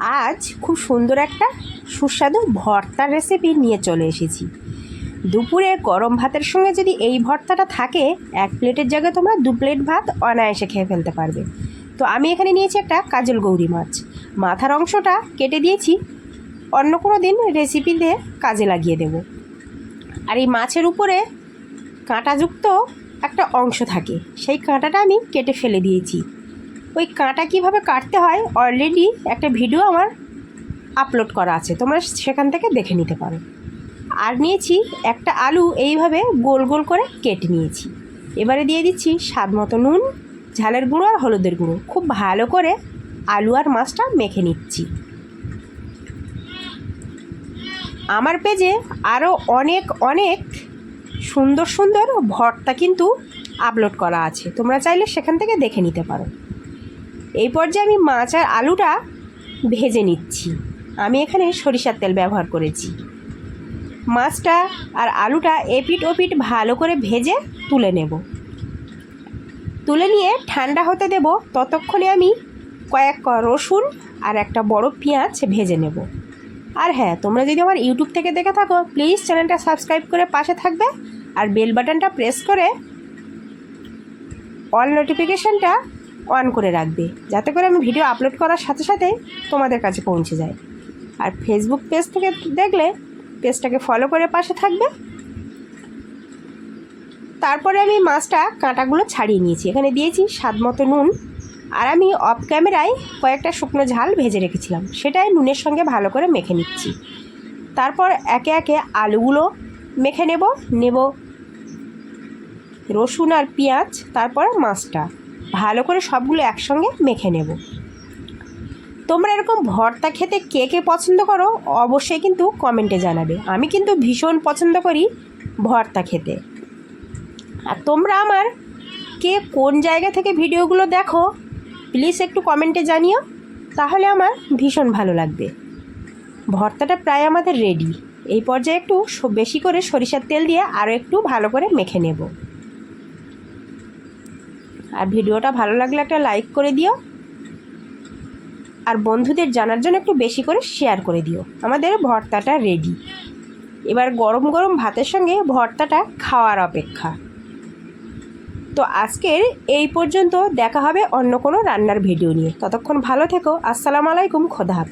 আজ খুব সুন্দর একটা সুস্বাদু ভর্তার রেসিপি নিয়ে চলে এসেছি। দুপুরে গরম ভাতের সঙ্গে যদি এই ভর্তাটা থাকে, এক প্লেটের জায়গায় তোমরা দু প্লেট ভাত অনায়াসে খেয়ে ফেলতে পারবে। তো আমি এখানে নিয়েছি একটা কাজল গৌরি মাছ। মাথার অংশটা কেটে দিয়েছি, অন্য কোনো দিন রেসিপিতে কাজে লাগিয়ে দেব। আর এই মাছের উপরে কাঁটাযুক্ত একটা অংশ থাকে, সেই কাঁটাটা আমি কেটে ফেলে দিয়েছি। ওই কাঁটা কীভাবে কাটতে হয় অলরেডি একটা ভিডিও আমার আপলোড করা আছে। তোমরা সেখান থেকে দেখে নিতে পারো। আর নিয়েছি একটা আলু, এইভাবে গোল গোল করে কেটে নিয়েছি। এবারে দিয়ে দিচ্ছি স্বাদ মতো নুন, ঝালের গুঁড়ো আর হলুদের গুঁড়ো। খুব ভালো করে আলু আর মাছটা মেখে নিচ্ছি। আমার পেজে আরও অনেক অনেক সুন্দর সুন্দর ভর্তা কিন্তু আপলোড করা আছে। তোমরা চাইলে সেখান থেকে দেখে নিতে পারো। এই পর্যায়ে আমি মাছ আর আলুটা ভেজে নিচ্ছি। আমি এখানে সরিষার তেল ব্যবহার করেছি। মাছটা আর আলুটা এপিট ওপিট ভালো করে ভেজে তুলে নেব। তুলে নিয়ে ঠান্ডা হতে দেব। ততক্ষণে আমি কয়েক রসুন আর একটা বড় পেঁয়াজ ভেজে নেব। আর হ্যাঁ তোমরা যদি আমার ইউটিউব থেকে দেখে থাকো প্লিজ চ্যানেলটা সাবস্ক্রাইব করে পাশে থাকবে। আর বেল বাটনটা প্রেস করে অল নোটিফিকেশানটা অন করে রাখবে। যাতে করে আমি ভিডিও আপলোড করার সাথে সাথে তোমাদের কাছে পৌঁছে যায়। আর ফেসবুক পেজ থেকে দেখলে পেজটাকে ফলো করে পাশে থাকবে। তারপরে আমি মাছটা কাঁটাগুলো ছাড়িয়ে নিয়েছি। এখানে দিয়েছি স্বাদ মতো নুন। আর আমি অফ ক্যামেরায় কয়েকটা শুকনো ঝাল ভেজে রেখেছিলাম। সেটাই নুনের সঙ্গে ভালো করে মেখে নিচ্ছি। তারপর একে একে আলুগুলো মেখে নেব। নেব রসুন আর পেঁয়াজ, তারপর মাছটা ভালো করে সবগুলো একসঙ্গে মেখে নেব। তোমরা এরকম ভর্তা খেতে কে কে পছন্দ করো, অবশ্যই কিন্তু কমেন্টে জানাবে। আমি কিন্তু ভীষণ পছন্দ করি ভর্তা খেতে। আর তোমরা আমার কে কোন জায়গা থেকে ভিডিওগুলো দেখো, প্লিজ একটু কমেন্টে জানিও, তাহলে আমার ভীষণ ভালো লাগবে। ভর্তাটা প্রায় আমাদের রেডি এই পর্যায়ে একটু বেশি করে সরিষার তেল দিয়ে আরও একটু ভালো করে মেখে নেব। আর ভিডিওটা ভালো লাগলে একটা লাইক করে দিও। আর বন্ধুদের জানার জন্য একটু বেশি করে শেয়ার করে দিও। আমাদের ভর্তাটা রেডি এবার গরম গরম ভাতের সঙ্গে ভর্তাটা খাওয়ার অপেক্ষা। তো আজকের এই পর্যন্ত দেখা হবে অন্য কোনো রান্নার ভিডিও নিয়ে। ততক্ষণ ভালো থেকো। আসসালামু আলাইকুম। খোদা হাফেজ।